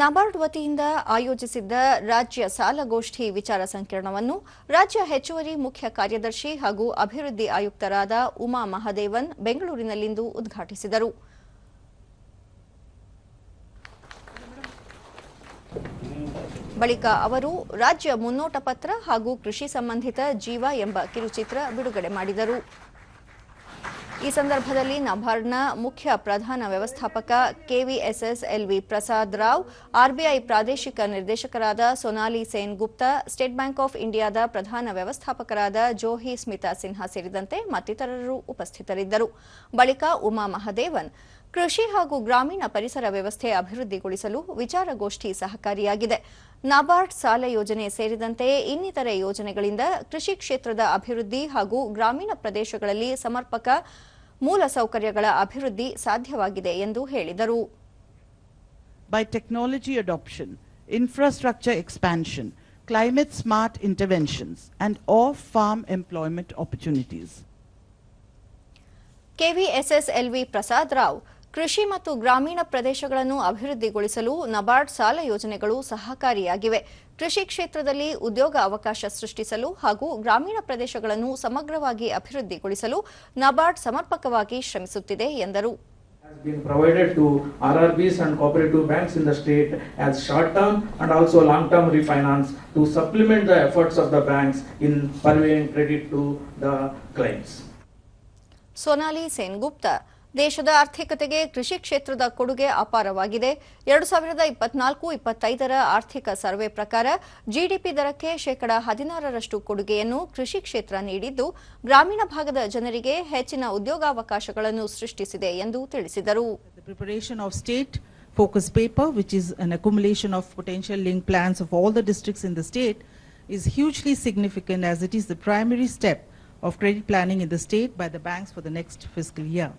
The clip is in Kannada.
ನಬಾರ್ಡ್ ವತಿಯಿಂದ ಆಯೋಜಿಸಿದ್ದ ರಾಜ್ಯ ಸಾಲಗೋಷ್ಠಿ ವಿಚಾರ ಸಂಕಿರಣವನ್ನು ರಾಜ್ಯ ಹೆಚ್ಚುವರಿ ಮುಖ್ಯ ಕಾರ್ಯದರ್ಶಿ ಹಾಗೂ ಅಭಿವೃದ್ಧಿ ಆಯುಕ್ತರಾದ ಉಮಾ ಮಹದೇವನ್ ಬೆಂಗಳೂರಿನಲ್ಲಿಂದು ಉದ್ಘಾಟಿಸಿದರು. ಬಳಿಕ ಅವರು ರಾಜ್ಯ ಮುನ್ನೋಟ ಪತ್ರ ಹಾಗೂ ಕೃಷಿ ಸಂಬಂಧಿತ ಜೀವ ಎಂಬ ಕಿರುಚಿತ್ರ ಬಿಡುಗಡೆ ಮಾಡಿದರು. ಈ ಸಂದರ್ಭದಲ್ಲಿ ನಬಾರ್ಡ್ನ ಮುಖ್ಯ ಪ್ರಧಾನ ವ್ಯವಸ್ಥಾಪಕ KVSS LV Prasad Rao, RBI ಪ್ರಾದೇಶಿಕ ನಿರ್ದೇಶಕರಾದ Sonali Sen Gupta state bank of ಇಂಡಿಯಾದ ಪ್ರಧಾನ ವ್ಯವಸ್ಥಾಪಕರಾದ ಜೋಹಿ ಸ್ಮಿತಾ ಸಿನ್ಹಾ ಸೇರಿದಂತೆ ಮತ್ತಿತರರು ಉಪಸ್ಥಿತರಿದ್ದರು. ಬಳಿಕ ಉಮಾ ಮಹದೇವನ್ ಕೃಷಿ ಹಾಗೂ ಗ್ರಾಮೀಣ ಪರಿಸರ ವ್ಯವಸ್ಥೆ ಅಭಿವೃದ್ಧಿಗೊಳಿಸಲು ವಿಚಾರಗೋಷ್ಠಿ ಸಹಕಾರಿಯಾಗಿದೆ ನಬಾರ್ಡ್ ಸಾಲ ಯೋಜನೆ ಸೇರಿದಂತೆ ಇನ್ನಿತರೆ ಯೋಜನೆಗಳಿಂದ ಕೃಷಿ ಕ್ಷೇತ್ರದ ಅಭಿವೃದ್ಧಿ ಹಾಗೂ ಗ್ರಾಮೀಣ ಪ್ರದೇಶಗಳಲ್ಲಿ ಸಮರ್ಪಕ ಮೂಲಸೌಕರ್ಯಗಳ ಅಭಿವೃದ್ಧಿ ಸಾಧ್ಯವಾಗಿದೆ ಎಂದು ಹೇಳಿದರು by technology adoption, infrastructure expansion, climate smart interventions, and off-farm employment opportunities. ಕೆವಿಎಸ್ಎಸ್ಎಲ್ವಿ Prasad Rao ಕೃಷಿ ಮತ್ತು ಗ್ರಾಮೀಣ ಪ್ರದೇಶಗಳನ್ನು ಅಭಿವೃದ್ಧಿಗೊಳಿಸಲು ನಬಾರ್ಡ್ ಸಾಲ ಯೋಜನೆಗಳು ಸಹಕಾರಿಯಾಗಿವೆ ಕೃಷಿ ಕ್ಷೇತ್ರದಲ್ಲಿ ಉದ್ಯೋಗ ಅವಕಾಶ ಸೃಷ್ಟಿಸಲು ಹಾಗೂ ಗ್ರಾಮೀಣ ಪ್ರದೇಶಗಳನ್ನು ಸಮಗ್ರವಾಗಿ ಅಭಿವೃದ್ಧಿಗೊಳಿಸಲು ನಬಾರ್ಡ್ ಸಮರ್ಪಕವಾಗಿ ಶ್ರಮಿಸುತ್ತಿದೆ ಎಂದರು has been provided to RRBs and cooperative banks in the state as short-term and also long-term refinance to supplement the efforts of the banks in purveying credit to the clients. Sonauli ಸೇನ್ಗುಪ್ತಾ ದೇಶದ ಆರ್ಥಿಕತೆಗೆ ಕೃಷಿ ಕ್ಷೇತ್ರದ ಕೊಡುಗೆ ಅಪಾರವಾಗಿದೆ ಎರಡು ಸಾವಿರದ ಇಪ್ಪತ್ನಾಲ್ಕು ಇಪ್ಪತ್ತೈದರ ಆರ್ಥಿಕ ಸರ್ವೆ ಪ್ರಕಾರ ಜಿಡಿಪಿ ದರಕ್ಕೆ ಶೇಕಡ ಹದಿನಾರರಷ್ಟು ಕೊಡುಗೆಯನ್ನು ಕೃಷಿ ಕ್ಷೇತ್ರ ನೀಡಿದ್ದು ಗ್ರಾಮೀಣ ಭಾಗದ ಜನರಿಗೆ ಹೆಚ್ಚಿನ ಉದ್ಯೋಗಾವಕಾಶಗಳನ್ನು ಸೃಷ್ಟಿಸಿದೆ ಎಂದು ತಿಳಿಸಿದರು focus paper, which is an accumulation of potential link plans of all the districts in the state, is hugely significant as it is the primary step of credit planning in the state by the banks for the next fiscal year.